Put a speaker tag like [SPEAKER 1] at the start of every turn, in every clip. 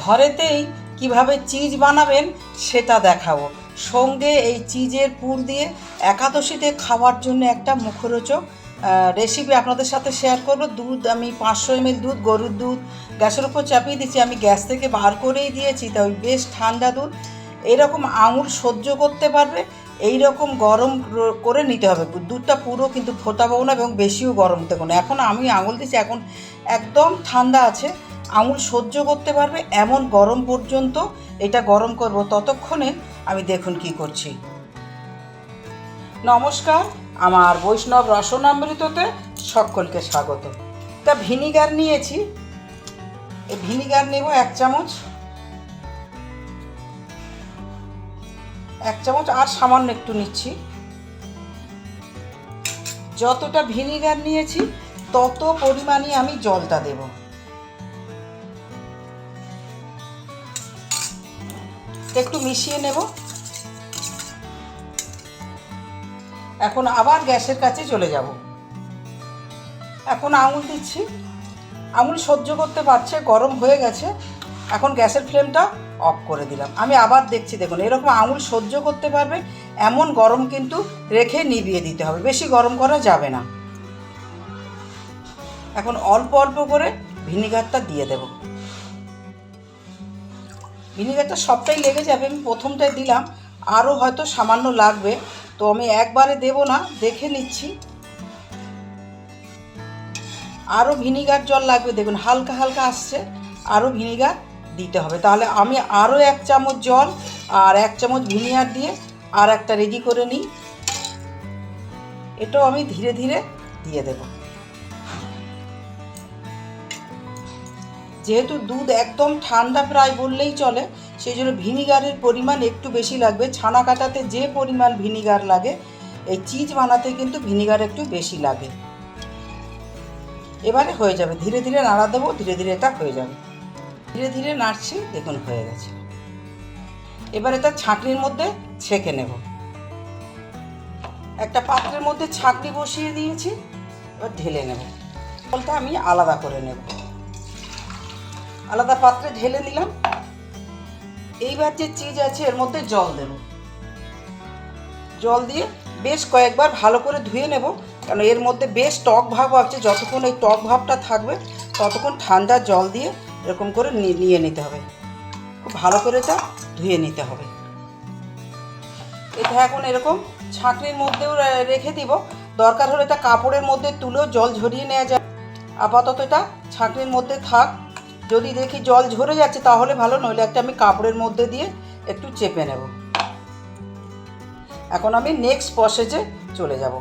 [SPEAKER 1] ঘরেতেই কীভাবে চিজ বানাবেন সেটা দেখাবো। সঙ্গে এই চিজের পুর দিয়ে একাদশীতে খাওয়ার জন্য একটা মুখরোচক রেসিপি আপনাদের সাথে শেয়ার করব। দুধ আমি পাঁচশো এমএল দুধ, গরুর দুধ, গ্যাসের উপর চাপিয়ে দিচ্ছি আমি গ্যাস থেকে বার করেই দিয়েছি, তাই বেশ ঠান্ডা দুধ। এরকম আঙুল সহ্য করতে পারবে এই রকম গরম করে নিতে হবে। দুধটা পুরো কিন্তু ফোটাবো না এবং বেশিও গরম দেবো না। এখন আমি আঙুল দিচ্ছি এখন একদম ঠান্ডা আছে। আঙুল সহ্য করতে পারবে এমন গরম পর্যন্ত এটা গরম করব ততক্ষণে আমি দেখুন কি করছি। নমস্কার, আমার বৈষ্ণব রসনামৃততে সকলকে স্বাগত। তা ভিনিগার নিয়েছি। এই ভিনিগার নেব এক চামচ। এক চামচ আর সামান্য একটু নিচ্ছি। যতটা ভিনিগার নিয়েছি, তত পরিমাণই আমি জলটা দেব। একটু মিশিয়ে নেব। এখন আবার গ্যাসের কাছে চলে যাব। এখন আঙুল দিচ্ছি। আঙুল সহ্য করতে পারছে, গরম হয়ে গেছে। এখন গ্যাসের ফ্লেমটা অফ করে দিলাম। আমি আবার দেখছি, দেখুন, এরকম আঙুল সহ্য করতে পারবে, এমন গরম কিন্তু রেখে নিভিয়ে দিতে হবে। বেশি গরম করা যাবে না। এখন অল্প অল্প করে ভিনিগারটা দিয়ে দেব। ভিনিগারটা সবটাই লেগে যাবে, আমি প্রথমটায় দিলাম। আরও হয়তো সামান্য লাগবে, তো আমি একবারে দেব না, দেখে নিচ্ছি। আরও ভিনিগার জল লাগবে, দেখুন, হালকা হালকা আসছে আরও ভিনিগার দিতে হবে। তাহলে আমি আরও এক চামচ জল আর এক চামচ ভিনিগার দিয়ে আর একটা রেডি করে নিই। এটাও আমি ধীরে ধীরে দিয়ে দেব। যেহেতু দুধ একদম ঠান্ডা প্রায় বললেই চলে, সেই জন্য ভিনিগারের পরিমাণ একটু বেশি লাগবে। ছানা কাটাতে যে পরিমাণ ভিনিগার লাগে, এই চিজ বানাতে কিন্তু ভিনিগার একটু বেশি লাগে। এবারে হয়ে যাবে। ধীরে ধীরে নাড়া দেবো, ধীরে ধীরে এটা হয়ে যাবে। ধীরে ধীরে নাড়ছি, দেখুন হয়ে গেছে। এবার এটা ছাঁকনির মধ্যে ছেঁকে নেব। একটা পাত্রের মধ্যে ছাঁকনি বসিয়ে দিয়েছি, এবার ঢেলে নেব। জলটা আমি আলাদা করে নেব। আলাদা পাত্রে ঢেলে নিলাম। এইবার যে চিজ আছে, এর মধ্যে জল দেব। জল দিয়ে বেশ কয়েকবার ভালো করে ধুয়ে নেব, কারণ এর মধ্যে বেশ টক ভাব আছে। যতক্ষণ এই টক ভাবটা থাকবে, ততক্ষণ ঠান্ডা জল দিয়ে এরকম করে নিয়ে নিতে হবে। খুব ভালো করে এটা ধুয়ে নিতে হবে। এটা এখন এরকম ছাঁকনির মধ্যেও রেখে দিব। দরকার হলে এটা কাপড়ের মধ্যে তুলেও জল ঝরিয়ে নেওয়া যায়। আপাতত এটা ছাঁকনির মধ্যে থাক। যদি দেখি জল ঝরে যাচ্ছে, তাহলে ভালো, নইলে একটা আমি কাপড়ের মধ্যে দিয়ে একটু চেপে নেব। এখন আমি নেক্সট প্রসেসে চলে যাব।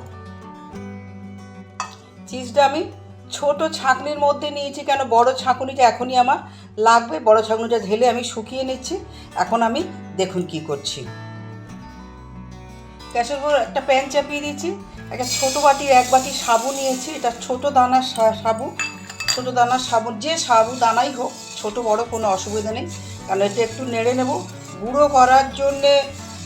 [SPEAKER 1] চিজটা আমি ছোট ছাঁকনির মধ্যে নিয়েছি কেন? বড় ছাঁকুনিটা এখনই আমার লাগবে। বড় ছাঁকুনিটা ঢেলে আমি শুকিয়ে নিচ্ছি। এখন আমি দেখুন কি করছি। গ্যাসের উপর একটা প্যান চাপিয়ে দিয়েছি। একটা ছোট বাটি এক বাটি সাবু নিয়েছি। এটা ছোট দানার সাবু। ছোট দানা সাবু যে সাবু দানাই হোক, ছোট বড় কোনো অসুবিধা নেই। কারণ এটা একটু নেড়ে নেব। গুঁড়ো করার জন্যে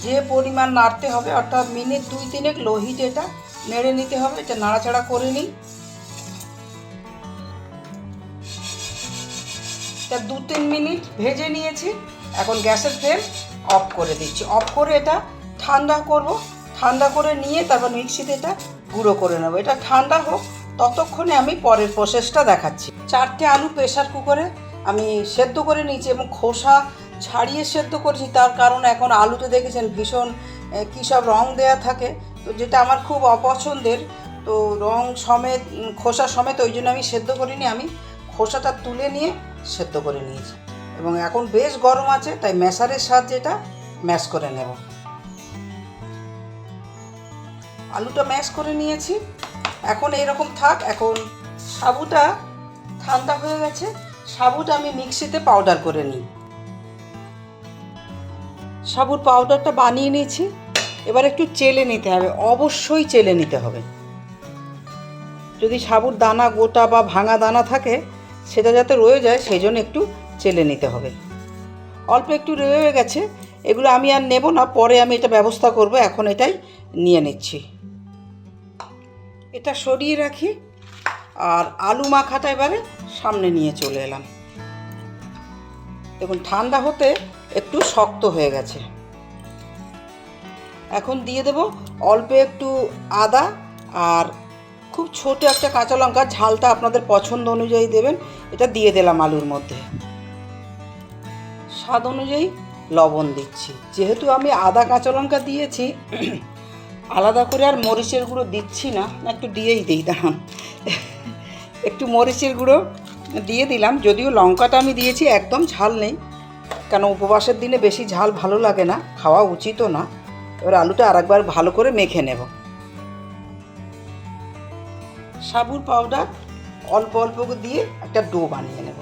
[SPEAKER 1] যে পরিমাণ নাড়তে হবে, অর্থাৎ মিনিট দুই তিনেক লো হিটে এটা নেড়ে নিতে হবে, এটা নাড়াচাড়া করে নিই তা দু তিন মিনিট ভেজে নিয়েছি। এখন গ্যাসের ফ্লেম অফ করে দিচ্ছি। অফ করে এটা ঠান্ডা করব। ঠান্ডা করে নিয়ে তারপর মিক্সিতে এটা গুঁড়ো করে নেব। এটা ঠান্ডা হোক ততক্ষণে আমি পরের প্রসেসটা দেখাচ্ছি। চারটে আলু প্রেশার কুকারে আমি সেদ্ধ করে নিয়েছি এবং খোসা ছাড়িয়ে সেদ্ধ করেছি। তার কারণ এখন আলুতে দেখেছেন ভীষণ কী সব রং দেয়া থাকে। তো যেটা আমার খুব অপছন্দের, তো রং সমেত খোসা সমেত ওই জন্য আমি সেদ্ধ করিনি। আমি খোসাটা তুলে নিয়ে সেদ্ধ করে নিয়েছি। এবং এখন বেশ গরম আছে, তাই ম্যাশারের সাহায্যে এটা ম্যাশ করে নেব। আলুটা ম্যাশ করে নিয়েছি। এখন এরকম থাক, এখন সাবুটা ঠান্ডা হয়ে গেছে, সাবুটা আমি মিক্সিতে পাউডার করে নিই। সাবুর পাউডারটা বানিয়ে নিয়েছি, এবার একটু চেলে নিতে হবে, অবশ্যই চেলে নিতে হবে। যদি সাবুর দানা গোটা বা ভাঙা দানা থাকে, সেটা যাতে রয়ে যায় সেই জন্য একটু চেলে নিতে হবে। অল্প একটু রয়ে গেছে, এগুলো আমি আর নেব না, পরে আমি এটা ব্যবস্থা করব, এখন এটাই নিয়ে নিচ্ছি। এটা সরিয়ে রাখি আর আলু মাখাটা এবারে সামনে নিয়ে চলে এলাম। দেখুন, ঠান্ডা হতে একটু শক্ত হয়ে গেছে। এখন দিয়ে দেব অল্প একটু আদা আর খুব ছোট একটা কাঁচা লঙ্কা, ঝালটা আপনাদের পছন্দ অনুযায়ী দেবেন। এটা দিয়ে দিলাম আলুর মধ্যে। স্বাদ অনুযায়ী লবণ দিচ্ছি। যেহেতু আমি আদা, কাঁচা লঙ্কা দিয়েছি আলাদা করে আর মরিচের গুঁড়ো দিচ্ছি না একটু দিয়েই দিই, দাঁড়ান। একটু মরিচের গুঁড়ো দিয়ে দিলাম, যদিও লঙ্কাটা আমি দিয়েছি, একদম ঝাল নেই, কেন উপবাসের দিনে বেশি ঝাল ভালো লাগে না, খাওয়া উচিতও না। এবার আলুটা আরেকবার ভালো করে মেখে নেব। সাবুর পাউডার অল্প অল্প দিয়ে একটা ডো বানিয়ে নেব।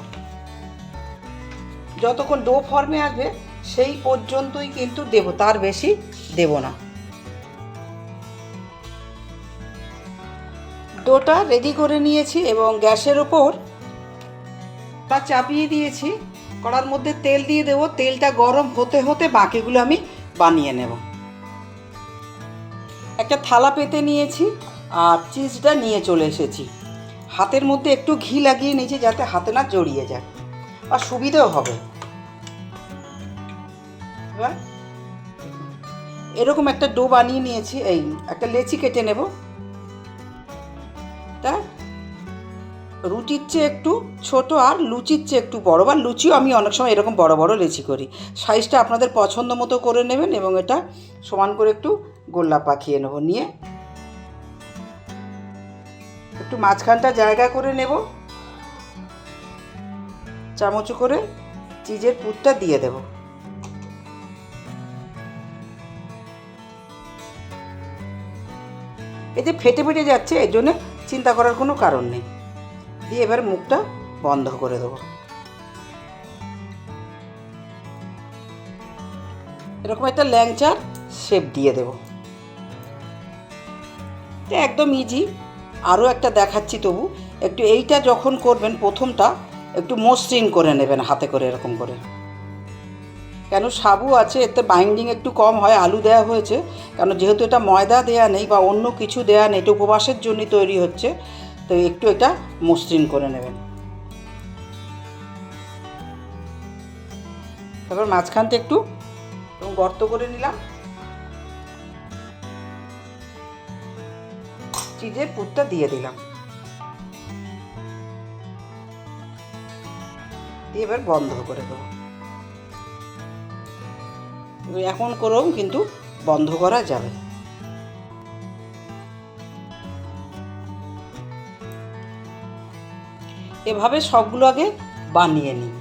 [SPEAKER 1] যতক্ষণ ডো ফর্মে আসবে, সেই পর্যন্তই কিন্তু দেব, তার বেশি দেব না। ডোটা রেডি করে নিয়েছি এবং গ্যাসের ওপর তা চাপিয়ে দিয়েছি। কড়ার মধ্যে তেল দিয়ে দেবো। তেলটা গরম হতে হতে বাকিগুলো আমি বানিয়ে নেব। একটা থালা পেতে নিয়েছি আর চিজটা নিয়ে চলে এসেছি। হাতের মধ্যে একটু ঘি লাগিয়ে নিয়েছি যাতে হাতে না জড়িয়ে যায়। আর সুবিধেও হবে। এরকম একটা ডো বানিয়ে নিয়েছি। এই, একটা লেচি কেটে নেব। তা রুটির চেয়ে একটু ছোট আর লুচির চেয়ে একটু বড়। বা লুচিও আমি অনেক সময় এরকম বড় বড় লেচি করি। সাইজটা আপনাদের পছন্দ মতো করে নেবেন এবং এটা সমান করে একটু গোল্লা পাকিয়ে নেব। নিয়ে একটু মাঝখানটা জায়গা করে নেব। চামচ করে চিজের পুরটা দিয়ে দেব। যে ফেটে ফেটে যাচ্ছে এই জন্য চিন্তা করার কোনো কারণ নেই। দিয়ে এবার মুখটা বন্ধ করে দেবো। এরকম একটা ল্যাংচার শেপ দিয়ে দেব। একদম ইজি আরও একটা দেখাচ্ছি তবু। একটু এইটা যখন করবেন প্রথমটা, একটু মসৃণ করে নেবেন হাতে করে এরকম করে। কেন সাবু আছে? এতে বাইন্ডিং একটু কম হয়, আলু দেওয়া হয়েছে। কেন যেহেতু এটা ময়দা দেয়া নেই বা অন্য কিছু দেয়া নেই, এটা উপবাসের জন্যই তৈরি হচ্ছে। তো একটু এটা মসৃণ করে নেবেন। তারপর মাঝখানটা একটু গর্ত করে নিলাম। চিজের পুরটা দিয়ে দিলাম। এবার বন্ধ করে দেবো। এখন করেও কিন্তু বন্ধ করা যাবে। এভাবে সবগুলো আগে বানিয়ে নিই।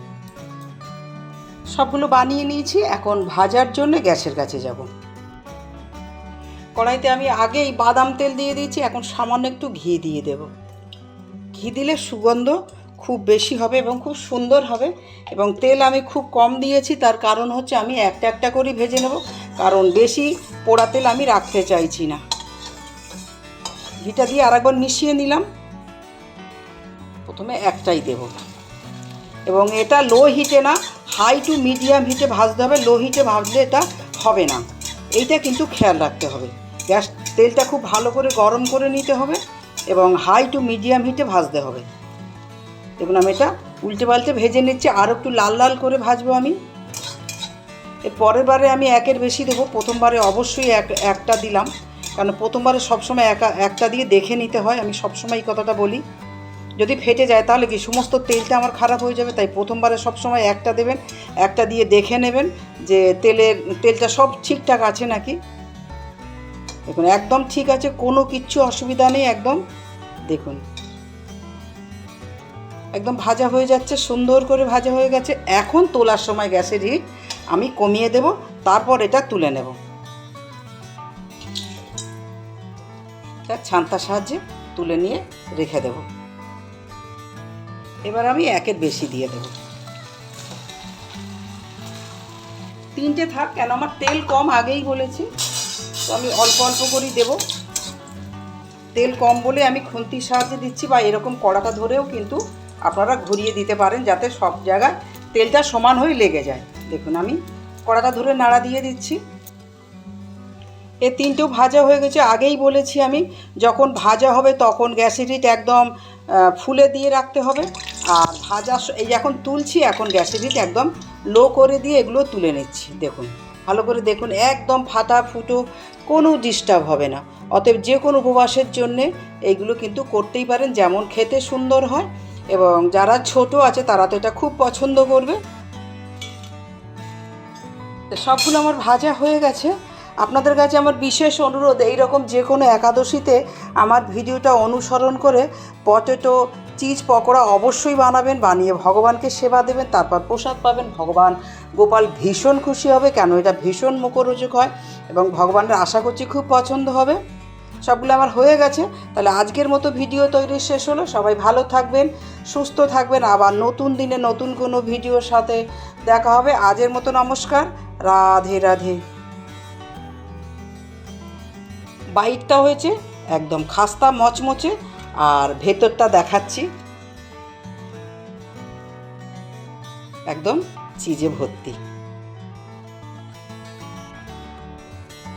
[SPEAKER 1] সবগুলো বানিয়ে নিয়েছি, এখন ভাজার জন্য গ্যাসের কাছে যাব। কড়াইতে আমি আগেই বাদাম তেল দিয়ে দিয়েছি, এখন সামান্য একটু ঘি দিয়ে দেব। ঘি দিলে সুগন্ধ খুব বেশি হবে এবং খুব সুন্দর হবে এবং তেল আমি খুব কম দিয়েছি, তার কারণ হচ্ছে আমি একটা একটা করে ভেজে নেব। কারণ বেশি পোড়া তেল আমি রাখতে চাইছি না। ঘিটা দিয়ে আরেকবার মিশিয়ে নিলাম। প্রথমে একটাই দেব। এবং এটা লো হিটে না, হাই টু মিডিয়াম হিটে ভাজতে হবে, লো হিটে ভাজলে এটা হবে না। এইটা কিন্তু খেয়াল রাখতে হবে। গ্যাস তেলটা খুব ভালো করে গরম করে নিতে হবে এবং হাই টু মিডিয়াম হিটে ভাজতে হবে। দেখুন আমি এটা উল্টে পাল্টে ভেজে নিচ্ছি, আর একটু লাল লাল করে ভাজবো আমি। এর পরের বারে আমি একের বেশি দেবো, প্রথমবারে অবশ্যই এক, একটা দিলাম। কারণ প্রথমবারে সবসময় একা, একটা দিয়ে দেখে নিতে হয়, আমি সবসময় এই কথাটা বলি। যদি ফেটে যায় তাহলে কি, সমস্ত তেলটা আমার খারাপ হয়ে যাবে, তাই প্রথমবারে সবসময় একটা দেবেন, একটা দিয়ে দেখে নেবেন যে তেলের তেলটা সব ঠিকঠাক আছে নাকি। দেখুন, একদম ঠিক আছে, কোনো কিচ্ছু অসুবিধা নেই, একদম। দেখুন একদম ভাজা হয়ে যাচ্ছে, সুন্দর করে ভাজা হয়ে গেছে। এখন তোলার সময় গ্যাসের হিট, আমি কমিয়ে দেব, তারপর এটা তুলে নেব। তার ছান্তার সাহায্যে তুলে নিয়ে রেখে দেব। এবার আমি একের বেশি দিয়ে দেব। তিনটে থাক, কেন আমার তেল কম আগেই বলেছি, তো আমি অল্প অল্প করেই দেবো। তেল কম বলে আমি খুন্তির সাহায্যে দিচ্ছি বা এরকম কড়াটা ধরেও কিন্তু আপনারা ঘুরিয়ে দিতে পারেন যাতে সব জায়গায় তেলটা সমান হয়ে লেগে যায়। দেখুন আমি কড়াটা ধরে নাড়া দিয়ে দিচ্ছি। এ তিনটেও ভাজা হয়ে গেছে। আগেই বলেছি আমি, যখন ভাজা হবে তখন গ্যাসের হিট একদম ফুলে দিয়ে রাখতে হবে। আর ভাজা এই এখন তুলছি, এখন গ্যাসের হিট একদম লো করে দিয়ে এগুলো তুলে নিচ্ছি। দেখুন, ভালো করে দেখুন, একদম ফাটা ফুটো, কোনো ডিস্টার্ব হবে না। অতএব যে কোনো উপবাসের জন্যে এইগুলো কিন্তু করতেই পারেন, যেমন খেতে সুন্দর হয়। এবং যারা ছোট আছে তারা তো এটা খুব পছন্দ করবে। সবগুলো আমার ভাজা হয়ে গেছে। আপনাদের কাছে আমার বিশেষ অনুরোধ এই রকম যে কোনো একাদশীতে আমার ভিডিওটা অনুসরণ করে পটেটো, চিজ, পকোড়া অবশ্যই বানাবেন, বানিয়ে ভগবানকে সেবা দেবেন, তারপর প্রসাদ পাবেন। ভগবান গোপাল ভীষণ খুশি হবে, কেন এটা ভীষণ মুখরোচক হয় এবং ভগবানের আশা করছি খুব পছন্দ হবে। সবগুলো আমার হয়ে গেছে। তাহলে আজকের মতো ভিডিও তৈরি শেষ হলো। সবাই ভালো থাকবেন, সুস্থ থাকবেন। আবার নতুন দিনে নতুন কোনো ভিডিওর সাথে দেখা হবে। আজের মতো নমস্কার। রাধে রাধে। বাইকটা হয়েছে একদম খাস্তা, মচমচে, আর ভেতরটা দেখাচ্ছি। একদম চিজে ভর্তি।